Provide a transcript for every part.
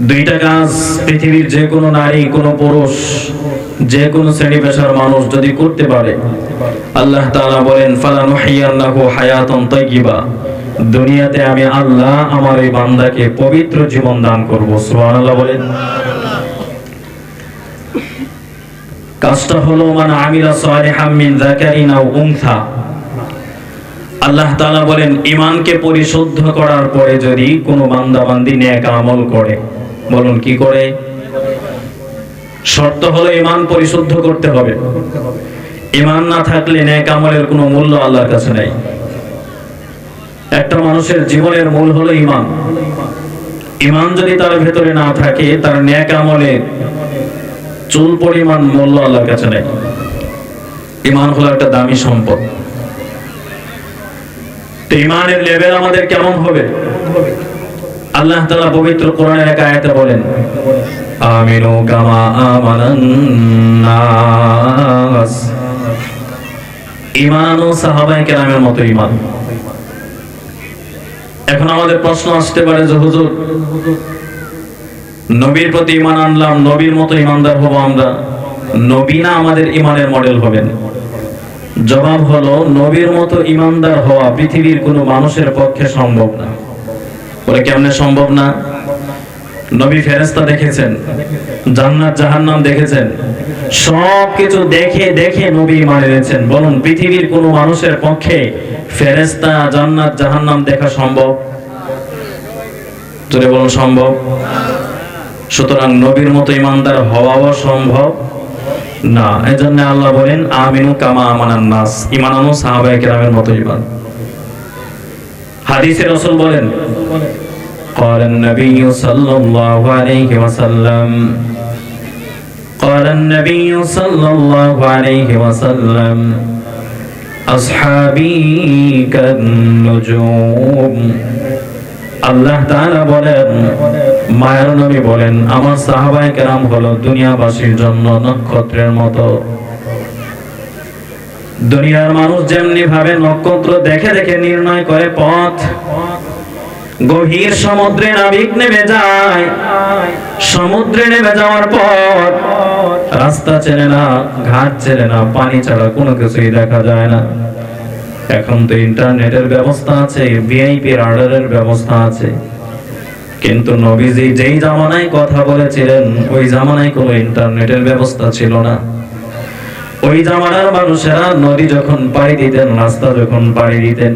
দুইটা কাজ, পৃথিবীর যে কোনো নারী, কোনো পুরুষ যে কোনো শ্রেণি পেশার মানুষ যদি করতে পারে, আল্লাহ তাআলা বলেন ফালানুহিয়ান্নাহু হায়াতান তাইয়্যিবা। দুনিয়াতে আমি আল্লাহ আমার এই বান্দাকে পবিত্র জীবন দান করব। সুবহানাল্লাহ বলেন। কাজটা হলো মানে আমিলা সালিহাম মিন যাকারিন আও উনসা। আল্লাহ তাআলা বলেন, ঈমানকে পরিশুদ্ধ করার পরে যদি কোনো বান্দা বান্দি নেক আমল করে বলুন কি করে? শর্ত হলো ইমান পরিশুদ্ধ করতে হবে। ইমান না থাকলে ন্যাক আমলের কোনো মূল্য আল্লাহর কাছে নাই। একটা মানুষের জীবনের মূল হলো ইমান ইমান যদি তার ভেতরে না থাকে, তার নেক আমলের চুল পরিমাণ মূল্য আল্লাহর কাছে নেই। ইমান হলো একটা দামি সম্পদ। তো ঈমানের লেভেল আমাদের কেমন হবে? আল্লাহ তাআলা পবিত্র কোরআনের এক আয়াতে বলেন, আমিনু কামা আমানান নাস। ঈমান ও সাহাবায়ে কেরামের মতো ঈমান। এখন আমাদের প্রশ্ন আসতে পারে যে, হুজুর, নবীর প্রতি ঈমান আনলাম, নবীর মতো ঈমানদার হব আমরা? নবী না আমাদের ঈমানের মডেল হবেন? জবাব হলো, নবীর মতো ঈমানদার হওয়া পৃথিবীর কোনো মানুষের পক্ষে সম্ভব না। বলে কেমনে সম্ভব না? নবী ফেরেশতা দেখেছেন, জান্নাত জাহান্নাম দেখেছেন সব কিছু দেখে দেখে নবী মানে এনেছেন। বলুন, পৃথিবীর কোনো মানুষের পক্ষে ফেরেশতা জান্নাত জাহান্নাম দেখা সম্ভব? যদি বলুন, সম্ভব। সুতরাং নবীর মতো ইমানদার হওয়াও সম্ভব না। এজন্য আল্লাহ বলেন, আমিনু কামা আমানান নাস। ঈমান আনো সাহাবায়ে কেরামের মতো ঈমান। হাদিসে রাসূল বলেন قال النبي صلى الله عليه وسلم قال النبي صلى الله عليه وسلم أصحابي كالنجوم আল্লাহ তাআলা বলেন মায়ের নবী বলেন আমার সাহাবায়ে কেরাম হলো দুনিয়াবাসীর জন্য নক্ষত্রের মতো দুনিয়ার মানুষ যেমনি ভাবে নক্ষত্র দেখে দেখে নির্ণয় করে পথ, গভীর সমুদ্রে নাবিক নেমে যায়। সমুদ্রে নেমে যাওয়ার পর রাস্তা চেনে না, ঘাট চেনে না, পানি ছাড়া কোনো কিছুই দেখা যায় না। এখন তো ইন্টারনেটের ব্যবস্থা আছে ভিআইপি রাডারের ব্যবস্থা আছে। কিন্তু নবীজি যেই জামানায় কথা বলেছিলেন, ওই জামানায় কোনো ইন্টারনেটের ব্যবস্থা ছিল না। ওই জামানার মানুষেরা নদী যখন পাড়ি দিতেন, রাস্তা যখন পাড়ি দিতেন,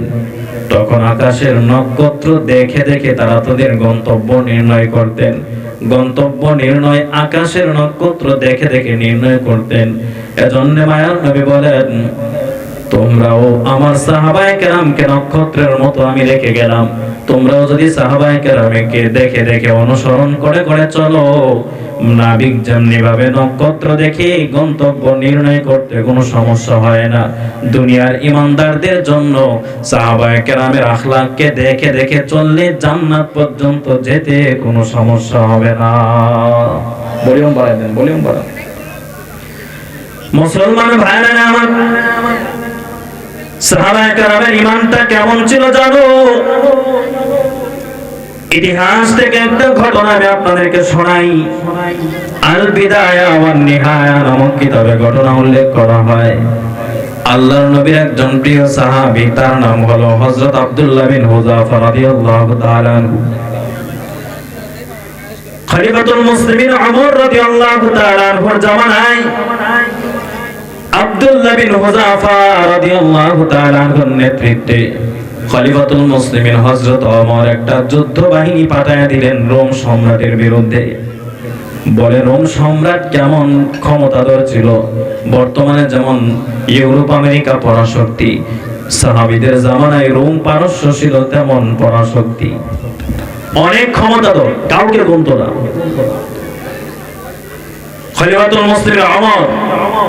তখন আকাশের নক্ষত্র দেখে দেখে তারা তাদের গন্তব্য নির্ণয় করতেন। গন্তব্য নির্ণয় আকাশের নক্ষত্র দেখে দেখে নির্ণয় করতেন। এজন্য মায়ার নবী বলেন, তোমরাও আমার সাহাবায়ে কেরামকে নক্ষত্রের মতো আমি রেখে গেলাম। তোমরাও যদি সাহাবায়ে কেরামকে দেখে দেখে অনুসরণ করে করে চলো নাবিক যেমনি ভাবে নক্ষত্র দেখে গন্তব্য নির্ণয় করতে কোনো সমস্যা হয় না। দুনিয়ার ইমানদারদের জন্য সাহাবায়ে আখলাককে দেখে দেখে চললে জান্নাত পর্যন্ত যেতে কোনো সমস্যা হবে না। ভলিউম বাড়াই দেন, ভলিউম বাড়ান। মুসলমান ভাইরা আমার সাহাবায়ে ঈমানটা কেমন ছিল জানো? ইতিহাস থেকে একটা ঘটনা আমি আপনাদেরকে শোনাই। আল বিদায়া ওয়ান নিহায়া নামক কিতাবে ঘটনা উল্লেখ করা হয়। আল্লাহর নবীর একজন প্রিয় সাহাবী তার নাম হলো হযরত আব্দুল্লাহ বিন হুযাফা রাদিয়াল্লাহু তাআলা খলিফাতুল মুসলিমিন ওমর রাদিয়াল্লাহু তাআলা আনহুর জামানায় আব্দুল্লাহ বিন হুযাফা রাদিয়াল্লাহু তাআলা আনহুর নেতৃত্বে খলিফাতুল মুসলিমিন হযরত ওমর একটা যুদ্ধ বাহিনী পাঠায় দিলেন রোম সম্রাটের বিরুদ্ধে। বলে, রোম সম্রাট কেমন ক্ষমতাধর ছিল? বর্তমানে যেমন ইউরোপ, আমেরিকা পরাশক্তি, সাহাবীদের জামানায় রোম পারস্য ছিল তেমন পরাশক্তি। অনেক ক্ষমতাধর, কাউকে গুনতো না। খলিফাতুল মুসলিমিন ওমর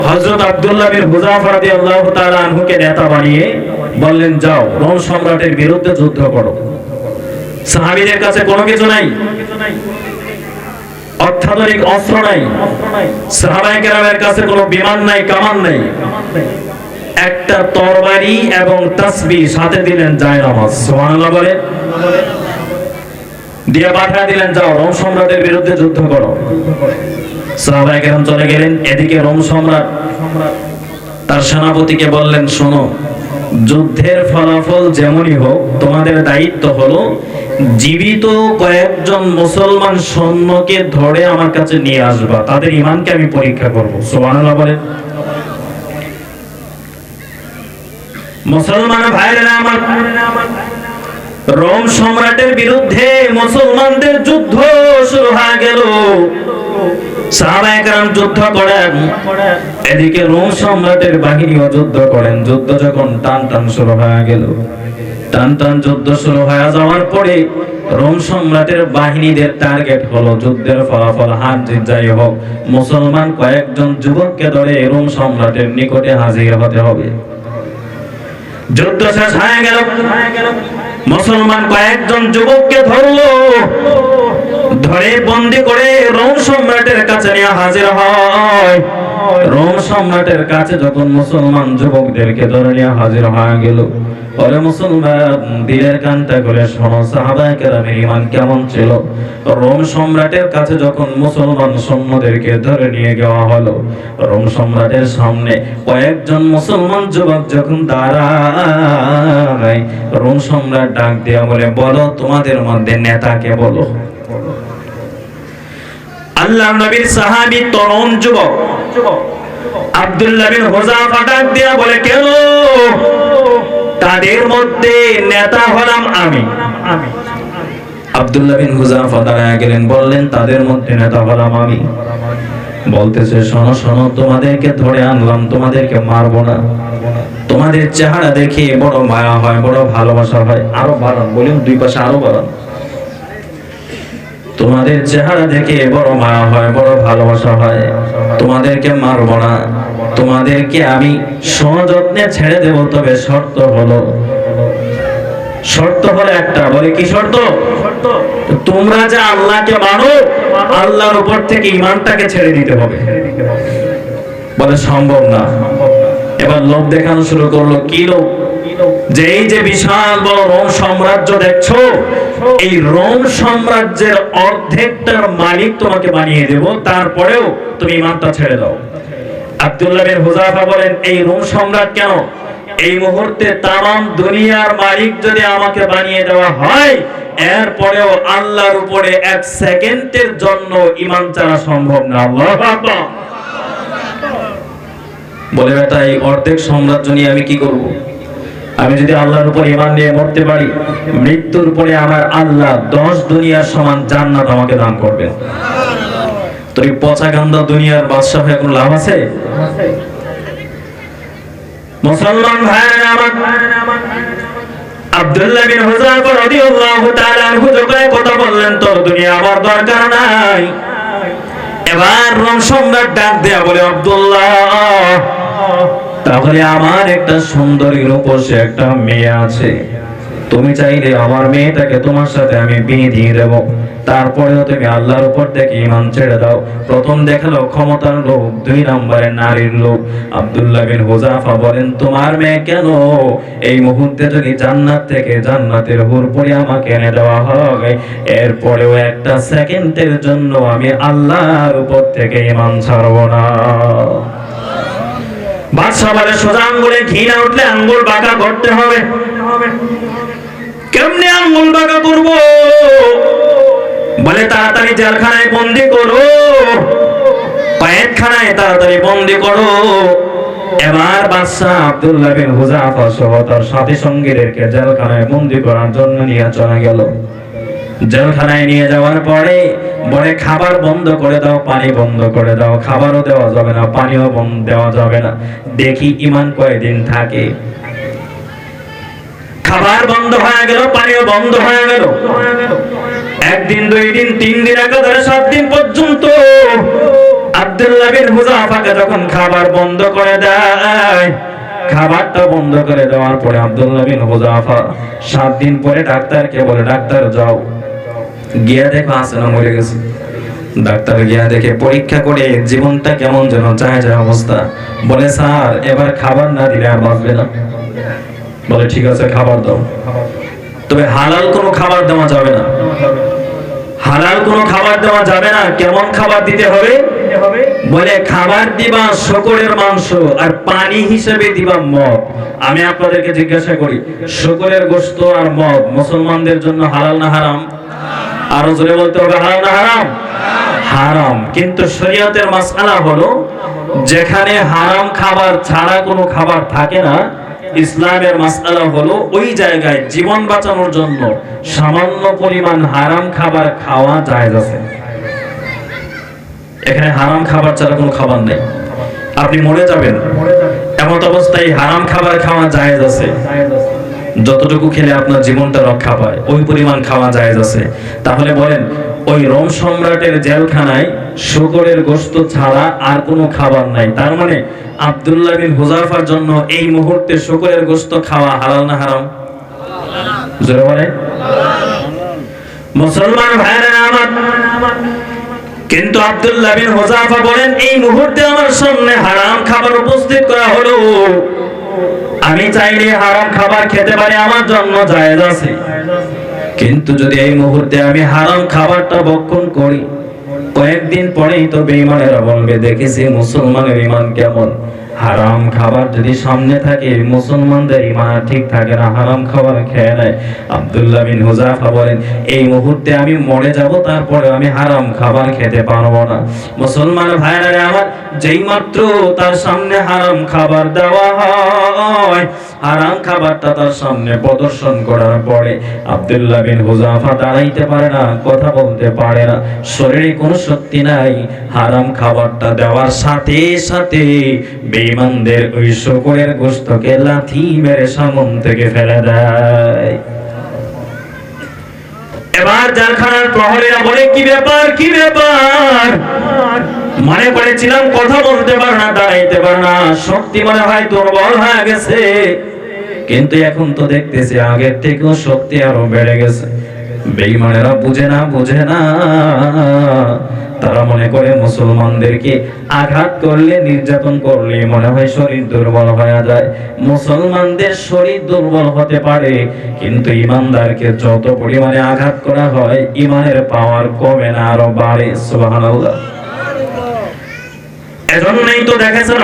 হযরত আব্দুল্লাহ বিন হুযাফা রাদিয়াল্লাহু তাআলা আনহুকে নেতা বানিয়ে বললেন, যাও, রোম সম্রাটের বিরুদ্ধে যুদ্ধ করো। সাহাবীদের কাছে কোনো কিছু নাই। অত্যাধুনিক অস্ত্র নাই। সাহাবায়ে কেরামের কাছে কোনো বিমান নাই, কামান নাই। একটা তরবারি এবং তাসবিহ সাথে দিলেন, যায় নামাজ। সুবহানাল্লাহ বলে দিয়ে পাঠা দিলেন, যাও, রোম সম্রাটের বিরুদ্ধে যুদ্ধ করো। সাহাবায়ে কেরাম চলে গেলেন। এদিকে রোম সম্রাট তার সেনাপতিকে বললেন, শোনো, যুদ্ধের ফলাফল যেমনই হোক, তোমাদের দায়িত্ব হলো জীবিত কয়েকজন মুসলমান সৈন্যকে ধরে আমার কাছে নিয়ে আসবা। তাদের ইমানকে আমি পরীক্ষা করব। সুবহানাল্লাহ বলেন। মুসলমান ভাইরা আমার রোম সম্রাটের বিরুদ্ধে মুসলমানদের যুদ্ধ শুরু হয়ে গেল। সাহাবায়ে যুদ্ধ করেন। এদিকে রোম সম্রাটের বাহিনীও যুদ্ধ করেন। যুদ্ধ যখন টান শুরু হয়ে গেল। যুদ্ধ শুরু হয়ে যাওয়ার রোম সম্রাটের বাহিনীদের টার্গেট হলো যুদ্ধের ফলাফল হার যাই হোক, মুসলমান কয়েকজন যুবককে ধরে রোম সম্রাটের নিকটে হাজির হতে হবে। যুদ্ধ শেষ হয়ে গেল। মুসলমান কয়েকজন যুবককে ধরলো। ধরে বন্দি করে রোম সম্রাটের কাছে নিয়ে হাজির হয়। রোম সম্রাটের কাছে যখন মুসলমান যুবকদেরকে ধরে নিয়ে হাজির হয়ে গেল, পরে মুসলমান দিলের কানটা করে শোনো, সাহাবায়ে কেরামের কেমন ছিল? রোম সম্রাটের কাছে যখন মুসলমান সৈন্যদেরকে ধরে নিয়ে যাওয়া হলো, রোম সম্রাটের সামনে কয়েকজন মুসলমান যুবক যখন দাঁড়ায়, রোম সম্রাট ডাক দিয়া বলে, বলো তোমাদের মধ্যে নেতাকে বলো। আল্লাহ নবীর সাহাবী তরুণ যুবক, আব্দুল্লাহ বিন হুযাফা ডাক দিয়া বলে কেন তাদের মধ্যে নেতা হলাম আমি। আব্দুল্লাহ বিন হুযাফা দাঁড়ায় গেলেন, বললেন, তাদের মধ্যে নেতা হলাম আমি। বলতেছে, শোনো শোনো, তোমাদেরকে ধরে আনলাম, তোমাদেরকে মারবো না। তোমাদের চেহারা দেখে বড় মায়া হয়, বড় ভালোবাসা হয়। আরও বাড়ান বলুন দুই পাশে আরও বাড়ান। তোমাদের চেহারা দেখে বড় মায়া হয়, বড় ভালোবাসা হয়। তোমাদেরকে মারব না। তোমাদেরকে আমি সযত্নে ছেড়ে দেব, তবে শর্ত হলো শর্ত হলো একটা। বলে কি শর্ত? তোমরা যে আল্লাহকে মানো, আল্লাহর উপর থেকে ইমানটাকে ছেড়ে দিতে হবে। বলে সম্ভব না। এবার লোভ দেখানো শুরু করল, কি লোভ? যে এই যে বিশাল বড় রোম সাম্রাজ্য দেখছ এই রোম সাম্রাজ্যের অর্ধেকটার মালিক তোমাকে বানিয়ে দেব, তারপরেও তুমি ইমানটা ছেড়ে দাও। আব্দুল্লাহ বিন হুজাফা বলেন, এই রোম সম্রাট কেন? এই মুহূর্তে তাম দুনিয়ার মালিক যদি আমাকে বানিয়ে দেওয়া হয়, এরপরেও আল্লাহর উপরে এক সেকেন্ডের জন্য ইমান চারা সম্ভব না। বলে বেটা, এই অর্ধেক সাম্রাজ্য নিয়ে আমি কি করব? আমি যদি আল্লাহর উপর ইমান নিয়ে মরতে পারি, মৃত্যুর পরে আমার আল্লাহ দশ দুনিয়ার সমান জান্নাত আমাকে দান করবেন। তো এই পচা গান্দা দুনিয়ার বাদশাহ হয়ে কোনো লাভ আছে? মুসলমান ভাইরা আমার আব্দুল্লাহ বিন হুযাফা রাদিয়াল্লাহু তাআলা আনহু যখন কথা বললেন, তোর দুনিয়া আমার দরকার নাই। এবার রোম সম্রাট ডাক দেয়া বলে, আব্দুল্লাহ তাহলে আমার একটা সুন্দরী রূপসী একটা মেয়ে আছে। তুমি চাইলে আমার মেয়েটাকে তোমার সাথে আমি বিয়ে দিয়ে দেব। তারপরেও তুমি আল্লাহর উপর থেকে ইমান ছেড়ে দাও। প্রথম দেখাল ক্ষমতার লোক দুই নম্বরে নারীর লোক আব্দুল্লাহ বিন হুজাফা বলেন, তোমার মেয়ে কেন? এই মুহূর্তে যদি জান্নাত থেকে জান্নাতের হুর পরে আমাকে এনে দেওয়া হবে এরপরেও একটা সেকেন্ডের জন্য আমি আল্লাহর উপর থেকে ইমান ছাড়ব না। বাদশাহ বলে সোজা আঙ্গুলে ঘি না উঠলে আঙ্গুল বাঁকা করতে হবে। কেমনে আঙ্গুল বাঁকা করব? বলে তাড়াতাড়ি জেলখানায় বন্দি করো। কয়েকখানায় তাড়াতাড়ি বন্দি করো। এবার বাদশাহ আব্দুল্লাহ বিন হুজাফা সহ তার সাথী সঙ্গীদেরকে জেলখানায় বন্দি করার জন্য নিয়ে চলে গেল। জেলখানায় নিয়ে যাওয়ার পরে বলে, খাবার বন্ধ করে দাও, পানি বন্ধ করে দাও। খাবারও দেওয়া যাবে না, পানিও বন্ধ দেওয়া যাবে না। দেখি ইমান কয়দিন থাকে? খাবার বন্ধ হয়ে গেল, পানিও বন্ধ হয়ে গেল। একদিন, দুই দিন, তিন দিন একাধারে সাত দিন পর্যন্ত আব্দুল্লাহ বিন হুজাফাকে যখন খাবার বন্ধ করে দেয়, খাবারটা বন্ধ করে দেওয়ার পরে আব্দুল্লাহ বিন হুজাফা সাত দিন পরে ডাক্তারকে বলে, ডাক্তার, যাও। গিয়া দেখো না মরে গেছে ডাক্তার গিয়া দেখে পরীক্ষা করে জীবনটা কেমন যেন চায় যায় অবস্থা। বলে, স্যার, এবার খাবার না দিলে আর বাঁচবে না। বলে, ঠিক আছে, খাবার দাও। তবে হালাল কোনো খাবার দেওয়া যাবে না। হালাল কোনো খাবার দেওয়া যাবে না। কেমন খাবার দিতে হবে? বলে, খাবার দিবা শকুরের মাংস আর পানি হিসেবে দিবা মদ। আমি আপনাদেরকে জিজ্ঞাসা করি, শকুরের গোশত আর মদ মুসলমানদের জন্য হালাল না হারাম? আরও জোরে বলতে হবে হালাল না হারাম? হারাম। কিন্তু শরীয়তের মাসআলা হলো, যেখানে হারাম খাবার ছাড়া কোনো খাবার থাকে না, ইসলামের মাসআলা হলো ওই জায়গায় জীবন বাঁচানোর জন্য সামান্য পরিমাণ হারাম খাবার খাওয়া জায়েজ আছে। এখানে হারাম খাবার ছাড়া কোনো খাবার নেই। আপনি মরে যাবেন। এমত অবস্থায় হারাম খাবার খাওয়া জায়েজ আছে। যতটুকু খেলে আপনার জীবনটা রক্ষা পায়, ওই পরিমাণ খাওয়া জায়েজ আছে। তাহলে বলেন, ওই রোম সম্রাটের জেলখানায় শুকরের গোশত ছাড়া আর কোনো খাবার নাই। তার মানে আব্দুল্লাহ বিন হুজাফার জন্য এই মুহূর্তে শুকরের গোশত খাওয়া হালাল না হারাম? জোরে বলে মুসলমান ভাইরা আমার, কিন্তু আব্দুল্লাহ বিন হুজাফা বলেন, এই মুহূর্তে আমার সামনে হারাম খাবার উপস্থিত করা হলো। আমি চাইলে হারাম খাবার খেতে পারি, আমার জন্য জায়েজ আছে। কিন্তু যদি এই মুহূর্তে আমি হারাম খাবারটা ভক্ষণ করি, কয়েকদিন পরেই তো বেঈমানেরা বলবে দেখেছি, মুসলমানের ইমান কেমন? হারাম খাবার যদি সামনে থাকে, মুসলমানদের ইমান ঠিক থাকে না, হারাম খাবার খেয়ে নেয়। আবদুল্লাহ বিন হুজাফা বলেন, এই মুহূর্তে আমি মরে যাব তারপরে আমি হারাম খাবার খেতে পারব না। মুসলমান ভাইরা আমার যেই মাত্র তার সামনে হারাম খাবার দেওয়া হয় হারাম খাবারটা তার সামনে প্রদর্শন করার পরে আব্দুল্লাহ বিন হুজাফা দাঁড়াইতে পারে না, কথা বলতে পারে না। শরীরে কোনো শক্তি নাই, হারাম খাবারটা দেওয়ার সাথে সাথে বেঈমানদের ওই শুকরের গোশতকে লাথি মেরে সামন থেকে ফেলে দেয়। এবার জারখানার প্রহরীরা বলে, কি ব্যাপার কি ব্যাপার? মনে করেছিলাম, কথা বলতে পারে না, দাঁড়াইতে পারে না। শক্তি মনে হয় দুর্বল হয়ে গেছে। কিন্তু এখন তো দেখতেছি আগের থেকেও শক্তি আরও বেড়ে গেছে। বেঈমানেরা বুঝে না বুঝে না। তারা মনে করে মুসলমানদেরকে আঘাত করলে, নির্যাতন করলে মনে হয় শরীর দুর্বল হয়ে যায়। মুসলমানদের শরীর দুর্বল হতে পারে, কিন্তু ইমানদারকে যত পরিমাণে আঘাত করা হয়, ইমানের পাওয়ার কমে না, আরও বাড়ে। সুবহানাল্লাহ। এজন্যই তো দেখেছেন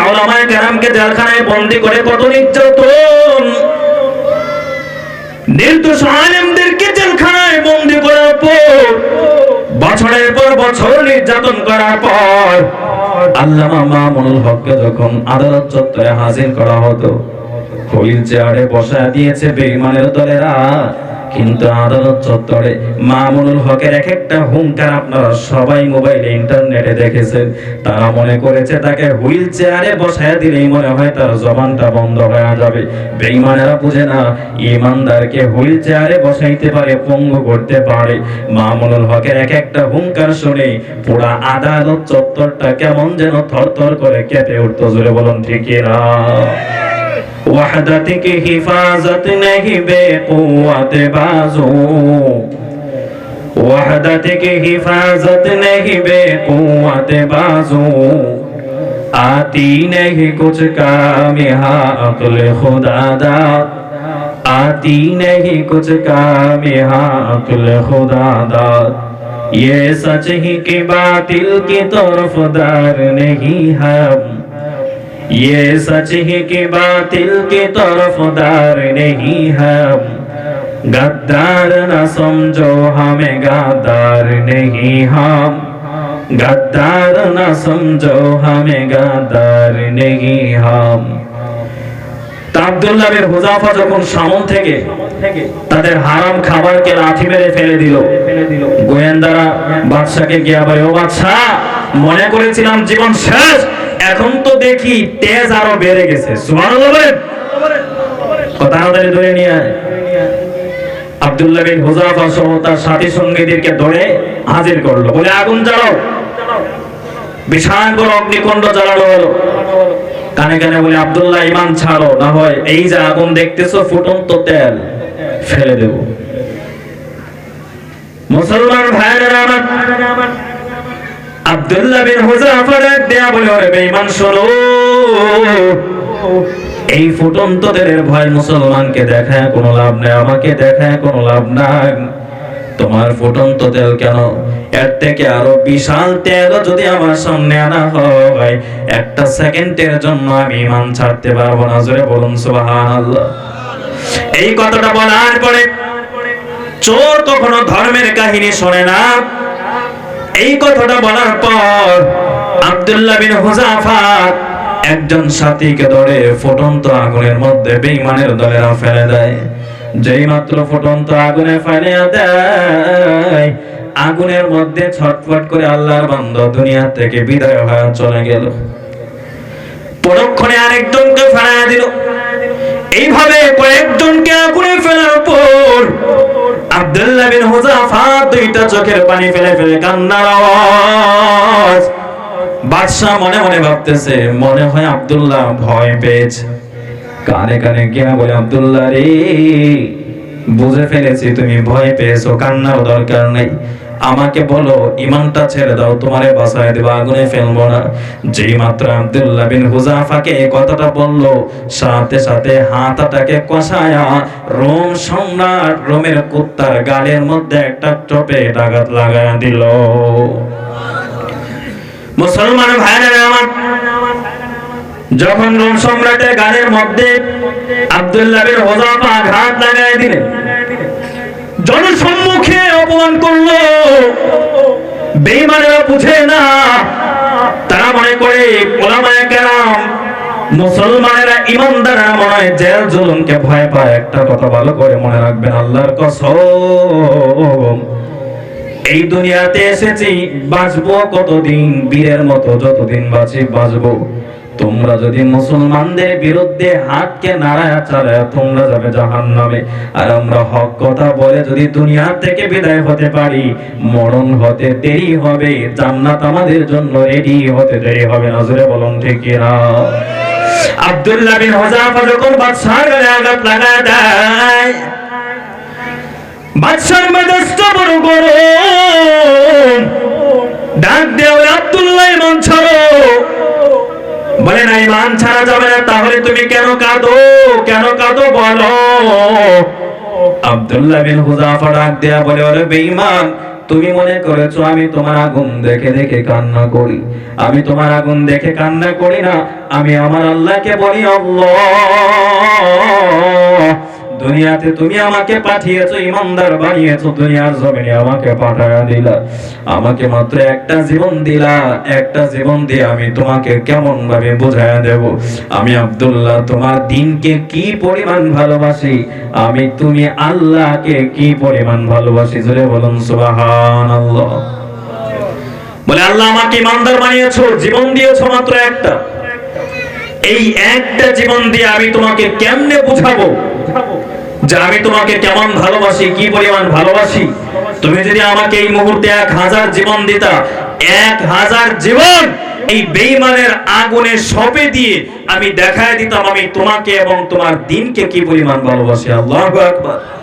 কেরামকে জেলখানায় বন্দি করে কত নির্যাতন। নির্দোষ আলেমদেরকে জেলখানায় বন্দি করার পর, বছরের পর বছর নির্যাতন করার পর, আল্লামা মামুনুল হককে যখন আদালত চত্বরে হাজির করা হতো হুইল চেয়ারে বসায় দিয়েছে বেঈমানের দলেরা। কিন্তু আদালত চত্বরে মামুনুল হকের এক একটা হুঙ্কার আপনারা সবাই মোবাইলে, ইন্টারনেটে দেখেছেন। তারা মনে করেছে তাকে হুইল চেয়ারে বসায় দিলেই মনে হয় তার জবানটা বন্ধ হয়ে যাবে। বেঈমানেরা বুঝে না, ইমানদারকে হুইল চেয়ারে বসাইতে পারে, পঙ্গু করতে পারে। মামুনুল হকের এক একটা হুঙ্কার শুনে পুরা আদালত চত্বরটা কেমন যেন থরথর করে কেঁপে উঠতো। জোরে বলুন ঠিকই না? वहदत की हिफाजत नहीं बेकुवत बाजू। वहदत की हिफाजत नहीं बेकुवत बाजू। आती नहीं कुछ काम यहाँ अकल खुदादा आती नहीं कुछ काम यहाँ अकल खुदादा ये सच ही की बातिल की तरफ़ दार नहीं हम। ये सच है कि बातिल की तरफदार नहीं हम गद्दार न समझो हमें गद्दार नहीं हम गद्दार न समझो हमें गद्दार नहीं हम তা আব্দুল্লাহ বিন হুজাফা যখন সামন থেকে তাদের হারাম খাবারকে লাথি মেরে ফেলে দিল গোয়েন্দারা বাদশাকে গিয়া বলে ও বাদশা মনে করেছিলাম জীবন শেষ এখন তো দেখি তেজ আরও বেড়ে গেছে। ধরে নিয়ে আব্দুল্লাহ তার সাথী সঙ্গীদেরকে ধরে হাজির করল। বলে, আগুন অগ্নিকুণ্ড জ্বালানো হলো। কানে কানে বলে, আব্দুল্লাহ, ইমান ছাড়ো, না হয় এই যে আগুন দেখতেছো, ফুটন্ত তেল ফেলে দেব। মুসলমান ভাইয়েরা আমার আব্দুল্লাহ বিন হুজাফা ডাক দেয়া বলে, ওরে বেঈমান, শোনো। এই ফুটন্ত তেলের ভয় মুসলমানকে দেখায় কোনো লাভ নেই, আমাকে দেখায় কোনো লাভ নাই। তোমার ফুটন্ত তেল কেন? এর থেকে আরও বিশাল তেল যদি আমার সামনে আনা হয়, একটা সেকেন্ডের জন্য আমি ইমান ছাড়তে পারব না। জোরে বলুন, সুবহানাল্লাহ। এই কথাটা বলার পরে চোর কখনো ধর্মের কাহিনী শোনে না। এই কথাটা বলার পর আব্দুল্লাহ বিন হুজাফা একজন সাথীকে ধরে ফুটন্ত আগুনের মধ্যে বেঈমানের দলেরা ফেলে দেয়। যেই মাত্র ফুটন্ত আগুনে ফেলে দেয়, আগুনের মধ্যে ছটফট করে আল্লাহর বান্দা দুনিয়া থেকে বিদায় হয়ে চলে গেল। পরক্ষণে আরেকজনকে ফেলা দিল। এইভাবে কয়েকজনকে আগুনে পর আব্দুল্লাহ বিন হুজাফা দুইটা চোখের পানি ফেলে ফেলে কান্নার আওয়াজ। বাদশাহ মনে মনে ভাবতেছে, মনে হয় আব্দুল্লাহ ভয় পেয়েছে। কানে কানে গিয়া বলে, আব্দুল্লাহ রে, বুঝে ফেলেছি তুমি ভয় পেয়েছ কান্নার দরকার নেই। আমাকে বলো ইমানটা ছেড়ে দাও, তোমারে বাঁচায় দেবো, আগুনে ফেলব না। যেই মাত্র আব্দুল্লাহ বিন হুজাফাকে এই কথাটা বলল, সাথে সাথে হাতাটাকে কষায়া রোম সম্রাট, রোমের কুত্তার গালের মধ্যে একটা চপে আঘাত লাগায় দিল। মুসলমান ভাইরা আমার যখন রোম সম্রাটের গালের মধ্যে আব্দুল্লাহ বিন হুজাফা আঘাত লাগায় দিলেন জনসম্মুখে অপমান করল। বেইমানেরা বুঝে না। তারা মনে করে কেরাম, মুসলমানেরা ইমানদাররা মনে হয় জেল জুলুমকে ভয় পায়। একটা কথা ভালো করে মনে রাখবেন, আল্লাহর কসম। এই দুনিয়াতে এসেছি, বাঁচবো কতদিন? বীরের মতো যতদিন বাঁচি, বাঁচবো। তোমরা যদি মুসলমানদের বিরুদ্ধে হাতকে নাড়ায়া চালায়া তোমরা যাবে জাহান্নামে। আর আমরা হক কথা বলে যদি দুনিয়া থেকে বিদায় হতে পারি, মরণ হতে দেরি হবে, জান্নাত আমাদের জন্য রেডি হতে দেরি হবে নজরে বলুন ঠিক না আব্দুল্লাহ বিন হুজাফা যখন বাদশার গায়ে আঘাত লাগায় দেয়, বাদশার মেজাজটা বড় গরম। ডাক দেওয়া আব্দুল্লাহ ইমান ছাড়ো ইমান ছাড়া যাবে না, তাহলে তুমি কেন কাঁদো? কেন কাঁদো বলো? আব্দুল্লাহ বিন হুজাফা ডাক দেয়া বলে, ওরে বেঈমান, তুমি মনে করেছ আমি তোমার আগুন দেখে দেখে কান্না করি? আমি তোমার আগুন দেখে কান্না করি না, আমি আমার আল্লাহকে বলি আল্লাহ। দুনিয়াতে তুমি আমাকে পাঠিয়েছো, ইমানদার বানিয়েছো, দুনিয়ার জমিনে আমাকে পাঠায়া দিলা। আমাকে মাত্র একটা জীবন দিলা, একটা জীবন দিয়ে আমি তোমাকে কেমন ভাবে বোঝায়া দেব? আমি আব্দুল্লাহ, তোমার দিনকে কি পরিমাণ ভালোবাসি? আমি, তুমি আল্লাহকে কি পরিমাণ ভালোবাসি? জোরে বলুন, সুবহানাল্লাহ। বলে, আল্লাহ আমাকে ইমানদার বানিয়েছো, জীবন দিয়েছ মাত্র একটা। এই একটা জীবন দিয়ে আমি তোমাকে কেমনে বুঝাবো? যে আমি তোমাকে কেমন ভালোবাসি, কি পরিমাণ ভালোবাসি? তুমি যদি আমাকে এই মুহূর্তে এক হাজার জীবন দিতা, এক হাজার জীবন এই বেইমানের আগুনে সপে দিয়ে আমি দেখায় দিতাম আমি তোমাকে এবং তোমার দিনকে কি পরিমাণ ভালোবাসি। আল্লাহু আকবার।